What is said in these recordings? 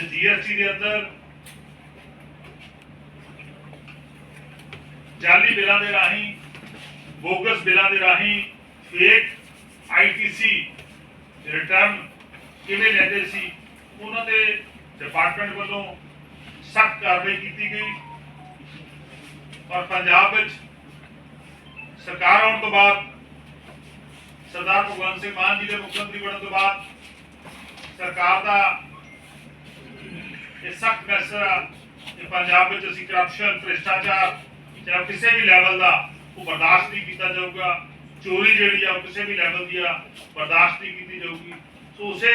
GST ਦੇ ਅੰਦਰ ਜਾਲੀ ਬਿੱਲਾਂ ਦੇ ਰਾਹੀਂ, ਬੋਗਸ ਬਿੱਲਾਂ ਦੇ ਰਾਹੀਂ ਫੇਕ ਆਈਟੀਸੀ ਰਿਟਰਨ ਕਿਵੇਂ ਲੈਂਦੇ ਸੀ, ਉਹਨਾਂ ਦੇ ਡਿਪਾਰਟਮੈਂਟ ਵੱਲੋਂ ਸਖਤ ਕਾਰਵਾਈ ਕੀਤੀ ਗਈ। ਔਰ ਪੰਜਾਬ ਵਿੱਚ ਸਰਕਾਰ ਆਉਣ ਤੋਂ ਬਾਅਦ, ਸਰਦਾਰ ਭਗਵੰਤ ਸਿੰਘ ਮਾਨ ਜੀ ਦੇ ਮੁੱਖ ਮੰਤਰੀ ਬਣਨ ਤੋਂ ਬਾਅਦ ਸਰਕਾਰ ਦਾ ਇਹ ਸਖਤ ਫੈਸਲਾ ਕਿ ਪੰਜਾਬ ਵਿੱਚ ਅਸੀਂ ਕਰਪਸ਼ਨ ਭ੍ਰਿਸ਼ਟਾਚਾਰ ਜਾਂ ਕਿਸੇ ਵੀ ਲੈਵਲ ਦਾ ਉਹ ਬਰਦਾਸ਼ਤ ਨਹੀਂ ਕੀਤਾ ਜਾਊਗਾ, ਚੋਰੀ ਜਿਹੜੀ ਆ ਉਹ ਕਿਸੇ ਵੀ ਲੈਵਲ ਦੀ ਆ ਬਰਦਾਸ਼ਤ ਨਹੀਂ ਕੀਤੀ ਜਾਊਗੀ। ਸੋ ਉਸੇ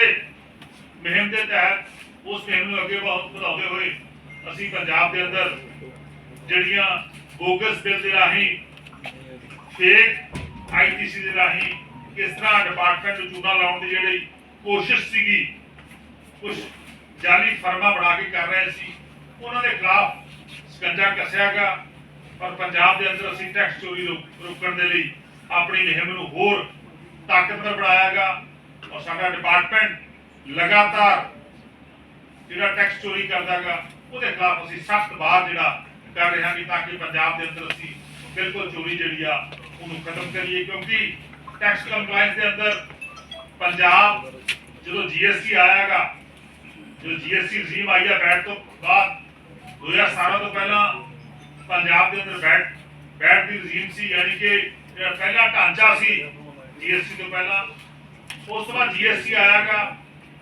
ਮੁਹਿੰਮ ਦੇ ਤਹਿਤ ਉਸ ਮੁਹਿੰਮ ਨੂੰ ਅੱਗੇ ਵਧਾਉਂਦੇ ਹੋਏ ਅਸੀਂ ਪੰਜਾਬ ਦੇ ਅੰਦਰ ਜਿਹੜੀਆਂ ਬੋਗਸ ਬਿੱਲ ਦੇ ਰਾਹੀਂ, ਫੇਕ ਆਈਟੀਸੀ ਦੇ ਰਾਹੀਂ ਕਿਸ ਤਰ੍ਹਾਂ ਡਿਪਾਰਟਮੈਂਟ ਨੂੰ ਚੂਨਾ ਲਾਉਣ ਦੀ ਜਿਹੜੀ ਕੋਸ਼ਿਸ਼ ਸੀਗੀ ਕੁਝ ਜਾਲੀ ਫਰਮਾ ਬਣਾ ਕੇ ਕਰ ਰਹੇ ਸੀ। ਉਹਨਾਂ ਦੇ ਖਿਲਾਫ ਸਕੰਜਾ ਕੱਸਿਆਗਾ ਔਰ ਪੰਜਾਬ ਦੇ ਅੰਦਰ ਅਸੀਂ ਟੈਕਸ ਚੋਰੀ ਰੋਕ- ਰੋਕਣ ਦੇ ਲਈ ਆਪਣੀ ਮੁਹਿੰਮ ਨੂੰ ਹੋਰ ਤਾਕਤਵਰ ਬਣਾਇਆਗਾ ਔਰ ਸਾਡਾ ਡਿਪਾਰਟਮੈਂਟ ਲਗਾਤਾਰ ਜਿਹੜਾ ਟੈਕਸ ਚੋਰੀ ਕਰਦਾਗਾ ਉਹਦੇ ਖਿਲਾਫ ਅਸੀਂ ਸਖਤ ਬਾਹਰ ਜਿਹੜਾ ਕਰ ਰਹੇ ਹਾਂ ਕਿ ਤਾਂ ਕਿ ਪੰਜਾਬ ਦੇ ਅੰਦਰ ਅਸੀਂ ਬਿਲਕੁਲ ਚੋਰੀ ਜਿਹੜੀ ਆ, ਉਹਨੂੰ ਖਤਮ ਕਰੀਏ। ਕਿਉਂਕਿ ਟੈਕਸ ਕੰਪਲਾਈਂਸ ਦੇ ਅੰਦਰ ਪੰਜਾਬ ਜਦੋਂ ਜੀਐਸਟੀ ਆਇਆਗਾ ਜਦੋਂ ਜੀਐਸਟੀ ਰਜੀਮ ਆਈ ਆ ਬੈਠ ਤੋਂ ਬਾਅਦ 2017 ਤੋਂ ਪਹਿਲਾਂ ਪੰਜਾਬ ਦੇ ਅੰਦਰ ਬੈਠ ਬੈਠ ਦੀ ਰਜੀਮ ਸੀ, ਯਾਨੀ ਕਿ ਜਿਹੜਾ ਪਹਿਲਾ ਢਾਂਚਾ ਸੀ ਜੀਐਸਟੀ ਤੋਂ ਪਹਿਲਾਂ, ਉਸ ਤੋਂ ਬਾਅਦ ਜੀਐਸਟੀ ਆਇਆਗਾ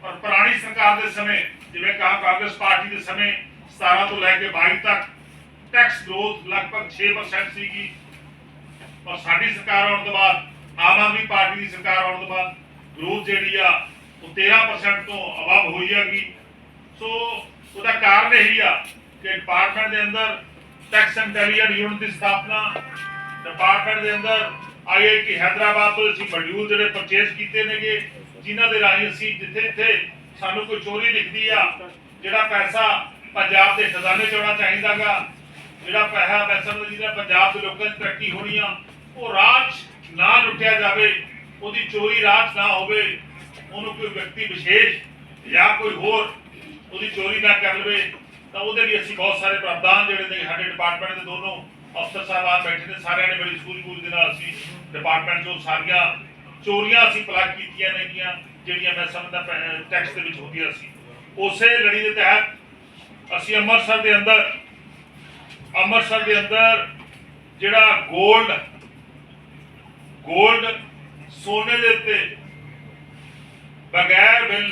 ਔਰ ਪੁਰਾਣੀ ਸਰਕਾਰ ਦੇ ਸਮੇਂ, ਜਿਵੇਂ ਕਹਾ ਕਾਂਗਰਸ ਪਾਰਟੀ ਦੇ ਸਮੇਂ 17 ਤੋਂ ਲੈ ਕੇ 22 ਤੱਕ ਟੈਕਸ ਗਰੋਥ ਲਗਭਗ 6% ਸੀਗੀ। ਔਰ ਸਾਡੀ ਸਰਕਾਰ ਆਉਣ ਤੋਂ ਬਾਅਦ, ਆਮ ਆਦਮੀ ਪਾਰਟੀ ਦੀ ਸਰਕਾਰ ਆਉਣ ਤੋਂ ਬਾਅਦ ਗਰੋਥ ਜਿਹੜੀ ਆ, ਉਹ 13% ਤੋਂ ਅਬਵ ਹੋਈ ਹੈਗੀ। ਸੋ ਉਹਦਾ ਕਾਰਨ ਇਹੀ ਆ ਕਿ ਡਿਪਾਰਟਮੈਂਟ ਦੇ ਅੰਦਰ ਟੈਕਸ ਇੰਟੈਲੀਜੈਂਟ ਯੂਨਿਟ ਦੀ ਸਥਾਪਨਾ ਡਿਪਾਰਟਮੈਂਟ ਦੇ ਅੰਦਰ ਆਈਆਈਟੀ ਹੈਦਰਾਬਾਦ ਤੋਂ ਅਸੀਂ ਮੋਡਿਊਲ ਜਿਹੜੇ ਪਰਚੇਸ ਕੀਤੇ ਨੇਗੇ, ਜਿਨ੍ਹਾਂ ਦੇ ਰਾਹੀਂ ਅਸੀਂ ਜਿੱਥੇ ਜਿੱਥੇ ਸਾਨੂੰ ਕੋਈ ਚੋਰੀ ਦਿਖਦੀ ਆ, ਜਿਹੜਾ ਪੈਸਾ ਪੰਜਾਬ ਦੇ ਖਜ਼ਾਨੇ ਚ ਆਉਣਾ ਚਾਹੀਦਾਗਾ ਜਿਹੜਾ ਪੈਸਾ ਪੈਸਾ ਨੂੰ ਪੰਜਾਬ ਦੇ ਲੋਕਾਂ ਦੀ ਤਰੱਕੀ ਹੋਣੀ ਆ, ਉਹ ਰਾਜ ਨਾ ਲੁੱਟਿਆ ਜਾਵੇ, ਉਹਦੀ ਚੋਰੀ ਰਾਜ ਨਾ ਹੋਵੇ, ਉਹਨੂੰ ਕੋਈ ਵਿਅਕਤੀ ਵਿਸ਼ੇਸ਼ ਜਾਂ ਕੋਈ ਹੋਰ ਉਹਦੀ ਚੋਰੀ ਨਾ ਕਰ ਲਵੇ, ਤਾਂ ਉਹਦੇ ਲਈ ਅਸੀਂ ਬਹੁਤ ਸਾਰੇ ਪ੍ਰਾਵਧਾਨ ਜਿਹੜੇ ਨੇ, ਸਾਡੇ ਡਿਪਾਰਟਮੈਂਟ ਦੇ ਦੋਨੋਂ ਅਫਸਰ ਸਾਹਿਬਾਨ ਬੈਠੇ ਨੇ, ਸਾਰਿਆਂ ਨੇ ਬੜੀ ਸੂਝ-ਬੂਝ ਦੇ ਨਾਲ ਅਸੀਂ ਡਿਪਾਰਟਮੈਂਟ ਚੋਂ ਸਾਰੀਆਂ ਚੋਰੀਆਂ ਅਸੀਂ ਪਲੱਗ ਕੀਤੀਆਂ ਨੇਗੀਆਂ ਜਿਹੜੀਆਂ ਮੈਂ ਸਮਝਦਾ ਟੈਕਸ ਦੇ ਵਿੱਚ ਹੁੰਦੀਆਂ ਸੀ। ਉਸੇ ਲੜੀ ਦੇ ਤਹਿਤ ਅਸੀਂ ਅੰਮ੍ਰਿਤਸਰ ਦੇ ਅੰਦਰ, ਅੰਮ੍ਰਿਤਸਰ ਦੇ ਅੰਦਰ ਜਿਹੜਾ 골ਡ 골ਡ ਸੋਨੇ ਦੇ ਉੱਤੇ ਬਗੈਰ ਬਿੱਲ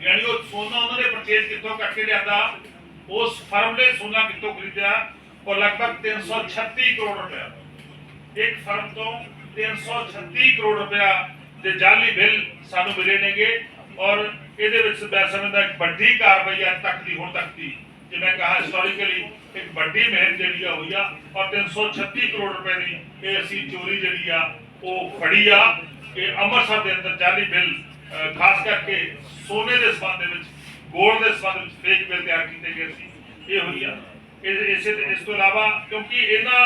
ਯਾਨੀ ਉਹ ਸੋਨਾ ਉਹਨਾਂ ਨੇ ਪਰਚੇਸ ਕਿੱਥੋਂ ਕਰਕੇ ਲਿਆਂਦਾ, ਉਸ ਫਰਮ ਨੇ ਸੋਨਾ ਕਿੱਥੋਂ ਖਰੀਦਿਆ? ਉਹ ਲਗਭਗ 336 ਕਰੋੜ ਰੁਪਇਆ। ਇੱਕ ਫਰਮ ਤੋਂ 336 ਕਰੋੜ ਰੁਪਇਆ ਦੇ ਜਾਲੀ ਬਿੱਲ ਸਾਨੂੰ ਮਿਲੇ ਨੇਗੇ ਔਰ ਇਹਦੇ ਵਿੱਚ ਮੈਂ ਸਮਝਦਾ ਇੱਕ ਵੱਡੀ ਕਾਰਵਾਈ ਅੱਜ ਤੱਕ ਦੀ, ਹੁਣ ਤੱਕ ਦੀ। ਜਿਵੇਂ ਕਹਾ ਹਿਸਟੋਰੀਕਲੀ ਇੱਕ ਵੱਡੀ ਮਿਹਨਤ ਜਿਹੜੀ ਆ ਹੋਈ ਆ, ਔਰ 336 ਕਰੋੜ ਰੁਪਏ ਦੀ ਇਹ ਅਸੀਂ ਚੋਰੀ ਜਿਹੜੀ ਆ, ਉਹ ਫੜੀ ਆ। ਕਿ ਅੰਮ੍ਰਿਤਸਰ ਦੇ ਅੰਦਰ ਜਾਲੀ ਬਿੱਲ ਖਾਸ ਕਰਕੇ ਸੋਨੇ ਦੇ ਸੰਬੰਧ ਦੇ ਵਿੱਚ, ਗੋਲਡ ਦੇ ਸੰਬੰਧ ਵਿੱਚ ਫੇਕ ਬਿੱਲ ਤਿਆਰ ਕੀਤੇ ਗਏ ਸੀ। ਇਹ ਹੋਈ ਇਸੇ, ਇਸ ਤੋਂ ਇਲਾਵਾ ਕਿਉਂਕਿ ਇਹਨਾਂ,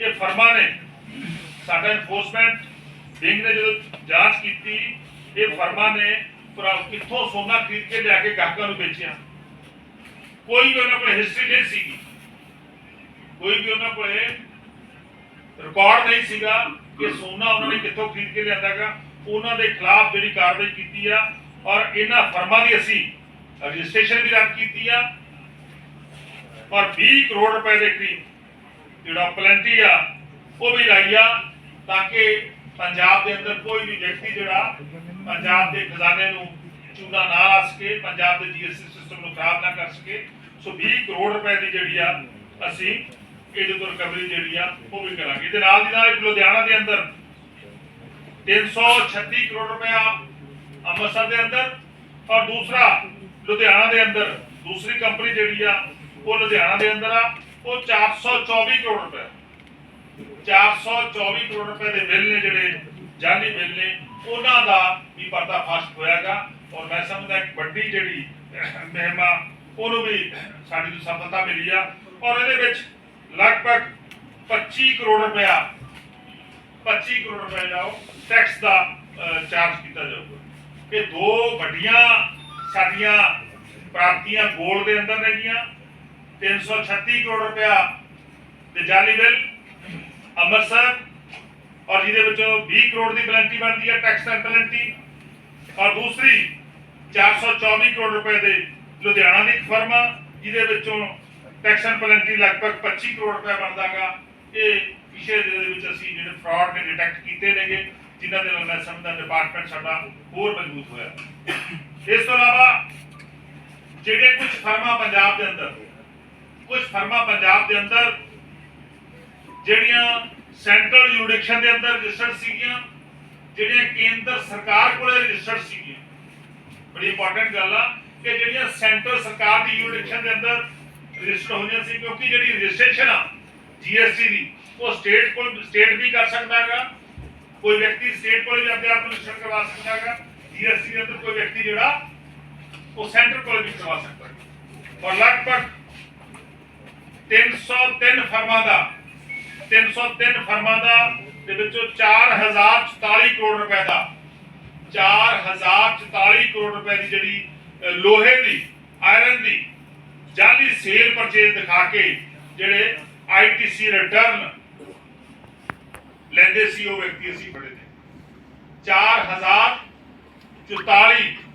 ਇਹ ਫਰਮਾਂ ਨੇ ਸਾਡਾ ਐਨਫੋਰਸਮੈਂਟ ਵਿੰਗ ਨੇ ਜਦੋਂ ਜਾਂਚ ਕੀਤੀ, ਇਹ ਫਰਮਾਂ ਨੇ ਕਿੱਥੋਂ ਸੋਨਾ ਖਰੀਦ ਕੇ ਲਿਆ ਕੇ ਗਾਹਕਾਂ ਨੂੰ ਵੇਚਿਆ? ਕੋਈ ਵੀ ਉਹਨਾਂ ਕੋਲ ਹਿਸਟਰੀ ਨਹੀਂ ਸੀਗੀ। ਕੋਈ ਵੀ ਉਹਨਾਂ ਕੋਲ ਰਿਕਾਰਡ ਨਹੀਂ ਸੀਗਾ ਕਿ ਸੋਨਾ ਉਹਨਾਂ ਨੇ ਕਿੱਥੋਂ ਖਰੀਦ ਕੇ ਲਿਆਂਦਾਗਾ ਉਹਨਾਂ ਦੇ ਖਿਲਾਫ ਜਿਹੜੀ ਕਾਰਵਾਈ ਕੀਤੀ ਆ ਔਰ ਇਹਨਾਂ ਫਰਮਾਂ ਦੀ ਅਸੀਂ ਰਜਿਸਟ੍ਰੇਸ਼ਨ ਵੀ ਰੱਦ ਕੀਤੀ ਆ। ਔਰ 20 ਕਰੋੜ ਰੁਪਏ ਦੇ ਕਰੀਬ ਜਿਹੜਾ ਪਲੈਂਟੀ ਆ, ਉਹ ਵੀ ਲਾਈ ਆ ਤਾਂ ਕਿ ਪੰਜਾਬ ਦੇ ਅੰਦਰ ਕੋਈ ਵੀ ਵਿਅਕਤੀ ਜਿਹੜਾ ਪੰਜਾਬ ਦੇ ਖਜ਼ਾਨੇ ਨੂੰ ਚੂਨਾ ਨਾ ਲਾ ਸਕੇ, ਪੰਜਾਬ ਦੇ ਜੀਐਸਟੀ ਸਿਸਟਮ ਨੂੰ ਖਰਾਬ ਨਾ ਕਰ ਸਕੇ। ਸੋ 20 ਕਰੋੜ ਰੁਪਏ ਦੀ ਜਿਹੜੀ ਆ ਅਸੀਂ ਇਹਦੇ ਤੋਂ ਰਿਕਵਰੀ ਜਿਹੜੀ ਆ, ਉਹ ਵੀ ਕਰਾਂਗੇ। ਇਹਦੇ ਨਾਲ ਦੀ ਨਾਲ ਇੱਕ ਲੁਧਿਆਣਾ ਦੇ ਅੰਦਰ 336 ਕਰੋੜ ਰੁਪਇਆ ਅੰਮ੍ਰਿਤਸਰ ਦੇ ਅੰਦਰ ਔਰ ਦੂਸਰਾ ਲੁਧਿਆਣਾ ਦੇ ਅੰਦਰ, ਦੂਸਰੀ ਕੰਪਨੀ ਜਿਹੜੀ ਆ, ਉਹ ਲੁਧਿਆਣਾ ਦੇ ਅੰਦਰ ਆ, ਉਹ 424 ਕਰੋੜ ਰੁਪਏ 424 ਕਰੋੜ ਰੁਪਏ ਦੇ ਬਿੱਲ ਨੇ ਜਿਹੜੇ ਜਾਲੀ ਬਿੱਲ ਨੇ, ਉਹਨਾਂ ਦਾ ਵੀ ਪਰਦਾਫਾਸ਼ ਹੋਇਆਗਾ। ਔਰ ਮੈਂ ਸਮਝਦਾ ਇੱਕ ਵੱਡੀ ਜਿਹੜੀ ਮਹਿਮਾ, ਉਹਨੂੰ ਵੀ ਸਾਡੀ ਨੂੰ ਸਫਲਤਾ ਮਿਲੀ ਆ। ਔਰ ਇਹਦੇ ਵਿੱਚ ਲਗਭਗ 25 ਕਰੋੜ ਰੁਪਇਆ 25 ਕਰੋੜ ਰੁਪਏ ਦਾ ਟੈਕਸ ਦਾ ਚਾਰਜ ਕੀਤਾ ਜਾਊਗਾ। ਇਹ ਦੋ ਵੱਡੀਆਂ ਸਾਡੀਆਂ ਪ੍ਰਾਪਤੀਆਂ ਗੋਲਡ ਦੇ ਅੰਦਰ ਨੇਗੀਆਂ 336 ਕਰੋੜ ਰੁਪਇਆ ਤੇ ਜਾਲੀ ਬਿੱਲ ਅੰਮ੍ਰਿਤਸਰ ਔਰ ਜਿਹਦੇ ਵਿੱਚੋਂ 20 ਕਰੋੜ ਦੀ ਪਲੈਂਟੀ ਬਣਦੀ ਹੈ ਟੈਕਸ ਐਂਡ ਪਲੈਂਟੀ ਔਰ ਦੂਸਰੀ 424 ਕਰੋੜ ਰੁਪਏ ਦੇ ਲੁਧਿਆਣਾ ਦੀ ਇੱਕ ਫਰਮ ਆ, ਜਿਹਦੇ ਵਿੱਚੋਂ ਟੈਕਸ ਐਂਡ ਪਲੈਂਟੀ ਲਗਭਗ 25 ਕਰੋੜ ਰੁਪਏ ਬਣਦਾਗਾ। ਇਹ ਪਿਛਲੇ ਦੇ ਵਿੱਚ ਅਸੀਂ ਜਿਹੜੇ ਫਰਾਡ ਨੇ ਡਿਟੈਕਟ ਕੀਤੇ ਨੇਗੇ, ਜਿਨ੍ਹਾਂ ਦੇ ਨਾਲ ਮੈਂ ਸਮਝਦਾ ਡਿਪਾਰਟਮੈਂਟ ਸਾਡਾ ਹੋਰ ਮਜ਼ਬੂਤ ਹੋਇਆ। ਇਸ ਤੋਂ ਇਲਾਵਾ ਜਿਹੜੇ ਕੁਝ ਫਰਮਾਂ ਪੰਜਾਬ ਦੇ ਅੰਦਰ, ਕੁਝ ਫਰਮਾਂ ਪੰਜਾਬ ਦੇ ਅੰਦਰ, ਜਿਹੜੀਆਂ ਸੈਂਟਰਲ ਜੁਡੀਸ਼ਨ ਦੇ ਅੰਦਰ ਰਜਿਸਟਰਡ ਸੀਗੀਆਂ, ਜਿਹੜੀਆਂ ਕੇਂਦਰ ਸਰਕਾਰ ਕੋਲੇ ਰਜਿਸਟਰਡ ਸੀਗੀਆਂ। ਬੜੀ ਇੰਪੋਰਟੈਂਟ ਗੱਲ ਆ ਕਿ ਜਿਹੜੀਆਂ ਸੈਂਟਰ ਸਰਕਾਰ ਦੀ ਜੁਡੀਸ਼ਨ ਦੇ ਅੰਦਰ ਰਜਿਸਟਰ ਹੋਈਆਂ ਸੀ, ਕਿਉਂਕਿ ਜਿਹੜੀ ਰਜਿਸਟ੍ਰੇਸ਼ਨ ਆ ਜੀਐਸਟੀ ਦੀ ਉਹ ਸਟੇਟ ਕੋਲ ਸਟੇਟ ਵੀ ਕਰ ਸਕਦਾ ਹੈਗਾ। ਕੋਈ ਵਿਅਕਤੀ ਸਟੇਟ ਕੋਲ ਵੀ ਆਪਣੇ ਆਪ ਰਜਿਸਟਰ ਕਰਵਾ ਸਕਦਾ ਹੈਗਾ। ਜੀਐਸਟੀ ਦੇ ਅੰਦਰ ਕੋਈ ਵਿਅਕਤੀ ਜਿਹੜਾ, ਉਹ ਸੈਂਟਰ ਕੋਲ ਵੀ ਕਰਵਾ ਸਕਦਾ ਹੈ। ਔਰ ਲਗਭਗ 303 ਫਰਮਾਂ ਦਾ 303 ਫਰਮਾਂ ਦਾ ਦੇ ਵਿੱਚੋਂ 4044 ਕਰੋੜ ਰੁਪਏ ਦਾ 4044 ਕਰੋੜ ਰੁਪਏ ਦੀ ਜਿਹੜੀ ਲੋਹੇ ਦੀ ਆਇਰਨ ਦੀ ਜਾਲੀ ਸੇਲ ਪਰਚੇਜ਼ ਦਿਖਾ ਕੇ ਜਿਹੜੇ ਆਈਟੀਸੀ ਰਿਟਰਨ ਲੈਂਦੇ ਸੀ ਉਹ ਵਿਅਕਤੀ ਅਸੀਂ ਫੜੇ ਨੇ। 4044